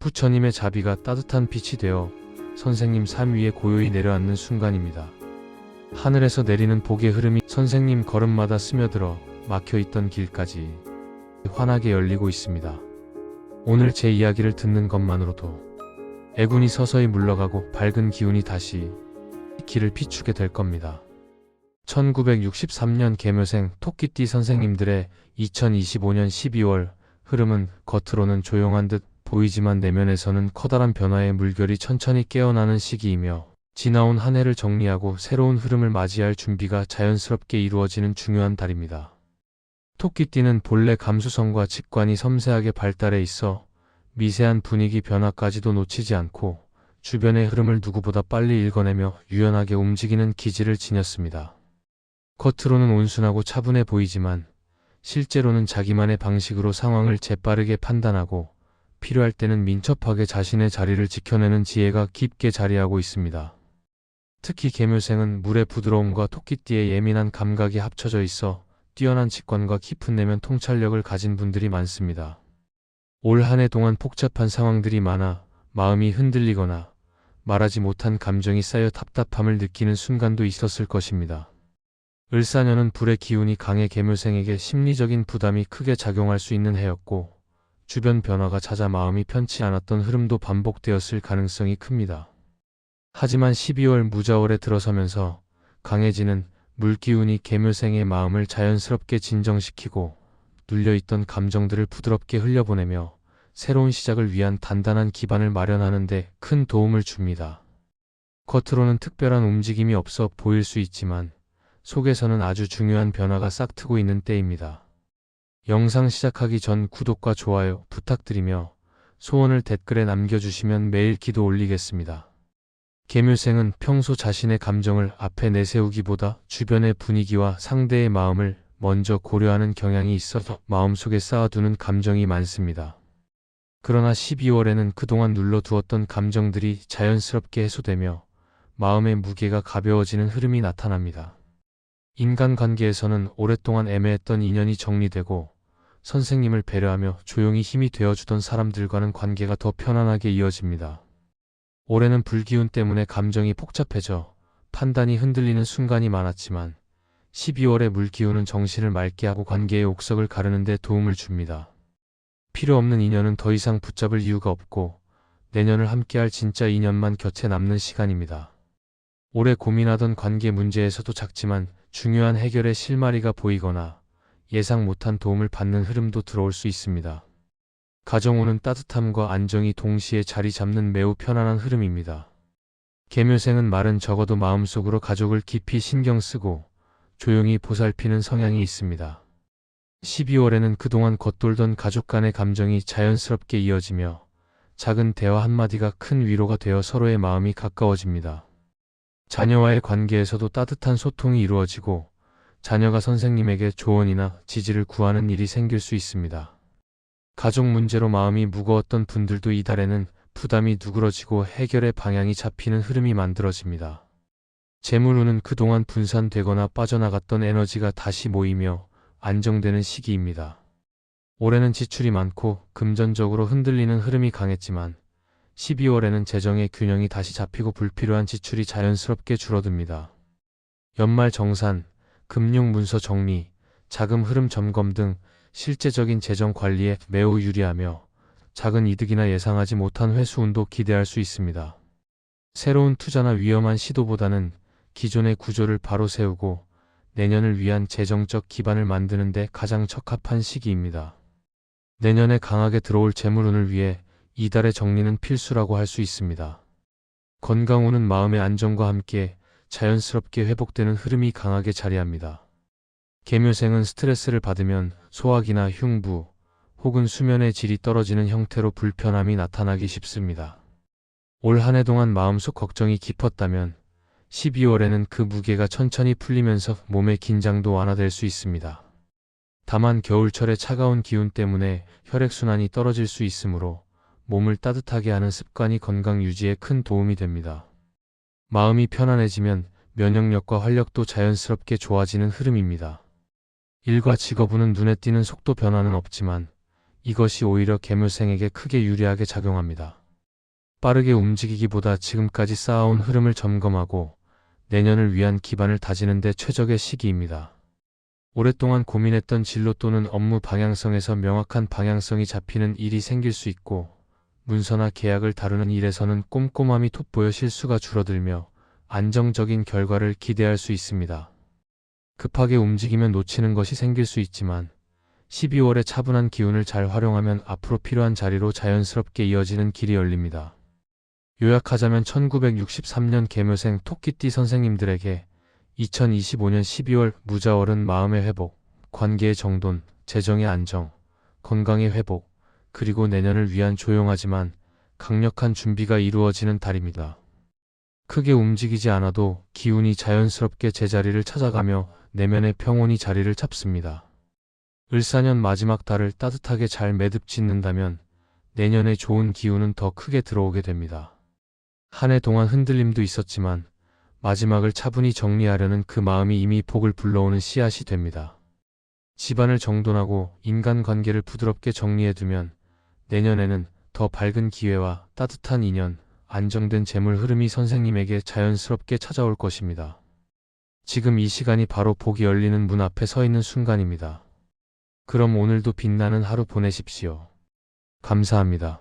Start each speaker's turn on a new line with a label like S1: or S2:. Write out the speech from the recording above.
S1: 부처님의 자비가 따뜻한 빛이 되어 선생님 삶 위에 고요히 내려앉는 순간입니다. 하늘에서 내리는 복의 흐름이 선생님 걸음마다 스며들어 막혀있던 길까지 환하게 열리고 있습니다. 오늘 제 이야기를 듣는 것만으로도 애군이 서서히 물러가고 밝은 기운이 다시 길을 비추게 될 겁니다. 1963년 개묘생 토끼띠 선생님들의 2025년 12월 흐름은 겉으로는 조용한 듯 보이지만 내면에서는 커다란 변화의 물결이 천천히 깨어나는 시기이며 지나온 한 해를 정리하고 새로운 흐름을 맞이할 준비가 자연스럽게 이루어지는 중요한 달입니다. 토끼띠는 본래 감수성과 직관이 섬세하게 발달해 있어 미세한 분위기 변화까지도 놓치지 않고 주변의 흐름을 누구보다 빨리 읽어내며 유연하게 움직이는 기질을 지녔습니다. 겉으로는 온순하고 차분해 보이지만 실제로는 자기만의 방식으로 상황을 재빠르게 판단하고 필요할 때는 민첩하게 자신의 자리를 지켜내는 지혜가 깊게 자리하고 있습니다. 특히 개묘생은 물의 부드러움과 토끼띠의 예민한 감각이 합쳐져 있어 뛰어난 직관과 깊은 내면 통찰력을 가진 분들이 많습니다. 올 한 해 동안 복잡한 상황들이 많아 마음이 흔들리거나 말하지 못한 감정이 쌓여 답답함을 느끼는 순간도 있었을 것입니다. 을사년은 불의 기운이 강해 개묘생에게 심리적인 부담이 크게 작용할 수 있는 해였고 주변 변화가 찾아 마음이 편치 않았던 흐름도 반복되었을 가능성이 큽니다. 하지만 12월 무자월에 들어서면서 강해지는 물기운이 개묘생의 마음을 자연스럽게 진정시키고 눌려있던 감정들을 부드럽게 흘려보내며 새로운 시작을 위한 단단한 기반을 마련하는 데 큰 도움을 줍니다. 겉으로는 특별한 움직임이 없어 보일 수 있지만 속에서는 아주 중요한 변화가 싹트고 있는 때입니다. 영상 시작하기 전 구독과 좋아요 부탁드리며 소원을 댓글에 남겨주시면 매일 기도 올리겠습니다. 개묘생은 평소 자신의 감정을 앞에 내세우기보다 주변의 분위기와 상대의 마음을 먼저 고려하는 경향이 있어서 마음속에 쌓아두는 감정이 많습니다. 그러나 12월에는 그동안 눌러두었던 감정들이 자연스럽게 해소되며 마음의 무게가 가벼워지는 흐름이 나타납니다. 인간관계에서는 오랫동안 애매했던 인연이 정리되고 선생님을 배려하며 조용히 힘이 되어주던 사람들과는 관계가 더 편안하게 이어집니다. 올해는 불기운 때문에 감정이 복잡해져 판단이 흔들리는 순간이 많았지만 12월의 물기운은 정신을 맑게 하고 관계의 옥석을 가르는 데 도움을 줍니다. 필요 없는 인연은 더 이상 붙잡을 이유가 없고 내년을 함께할 진짜 인연만 곁에 남는 시간입니다. 올해 고민하던 관계 문제에서도 작지만 중요한 해결의 실마리가 보이거나 예상 못한 도움을 받는 흐름도 들어올 수 있습니다. 가정오는 따뜻함과 안정이 동시에 자리 잡는 매우 편안한 흐름입니다. 개묘생은 말은 적어도 마음속으로 가족을 깊이 신경 쓰고 조용히 보살피는 성향이 있습니다. 12월에는 그동안 겉돌던 가족 간의 감정이 자연스럽게 이어지며 작은 대화 한마디가 큰 위로가 되어 서로의 마음이 가까워집니다. 자녀와의 관계에서도 따뜻한 소통이 이루어지고 자녀가 선생님에게 조언이나 지지를 구하는 일이 생길 수 있습니다. 가족 문제로 마음이 무거웠던 분들도 이달에는 부담이 누그러지고 해결의 방향이 잡히는 흐름이 만들어집니다. 재물운은 그동안 분산되거나 빠져나갔던 에너지가 다시 모이며 안정되는 시기입니다. 올해는 지출이 많고 금전적으로 흔들리는 흐름이 강했지만 12월에는 재정의 균형이 다시 잡히고 불필요한 지출이 자연스럽게 줄어듭니다. 연말 정산, 금융 문서 정리, 자금 흐름 점검 등 실제적인 재정 관리에 매우 유리하며 작은 이득이나 예상하지 못한 회수운도 기대할 수 있습니다. 새로운 투자나 위험한 시도보다는 기존의 구조를 바로 세우고 내년을 위한 재정적 기반을 만드는 데 가장 적합한 시기입니다. 내년에 강하게 들어올 재물운을 위해 이달의 정리는 필수라고 할 수 있습니다. 건강운은 마음의 안정과 함께 자연스럽게 회복되는 흐름이 강하게 자리합니다. 개묘생은 스트레스를 받으면 소화기나 흉부 혹은 수면의 질이 떨어지는 형태로 불편함이 나타나기 쉽습니다. 올 한 해 동안 마음속 걱정이 깊었다면 12월에는 그 무게가 천천히 풀리면서 몸의 긴장도 완화될 수 있습니다. 다만 겨울철의 차가운 기운 때문에 혈액순환이 떨어질 수 있으므로 몸을 따뜻하게 하는 습관이 건강 유지에 큰 도움이 됩니다. 마음이 편안해지면 면역력과 활력도 자연스럽게 좋아지는 흐름입니다. 일과 직업운은 눈에 띄는 속도 변화는 없지만 이것이 오히려 개묘생에게 크게 유리하게 작용합니다. 빠르게 움직이기보다 지금까지 쌓아온 흐름을 점검하고 내년을 위한 기반을 다지는 데 최적의 시기입니다. 오랫동안 고민했던 진로 또는 업무 방향성에서 명확한 방향성이 잡히는 일이 생길 수 있고 문서나 계약을 다루는 일에서는 꼼꼼함이 돋보여 실수가 줄어들며 안정적인 결과를 기대할 수 있습니다. 급하게 움직이면 놓치는 것이 생길 수 있지만 12월의 차분한 기운을 잘 활용하면 앞으로 필요한 자리로 자연스럽게 이어지는 길이 열립니다. 요약하자면 1963년 개묘생 토끼띠 선생님들에게 2025년 12월 무자월은 마음의 회복, 관계의 정돈, 재정의 안정, 건강의 회복, 그리고 내년을 위한 조용하지만 강력한 준비가 이루어지는 달입니다. 크게 움직이지 않아도 기운이 자연스럽게 제자리를 찾아가며 내면의 평온이 자리를 잡습니다. 을사년 마지막 달을 따뜻하게 잘 매듭 짓는다면 내년에 좋은 기운은 더 크게 들어오게 됩니다. 한 해 동안 흔들림도 있었지만 마지막을 차분히 정리하려는 그 마음이 이미 복을 불러오는 씨앗이 됩니다. 집안을 정돈하고 인간관계를 부드럽게 정리해두면 내년에는 더 밝은 기회와 따뜻한 인연, 안정된 재물 흐름이 선생님에게 자연스럽게 찾아올 것입니다. 지금 이 시간이 바로 복이 열리는 문 앞에 서 있는 순간입니다. 그럼 오늘도 빛나는 하루 보내십시오. 감사합니다.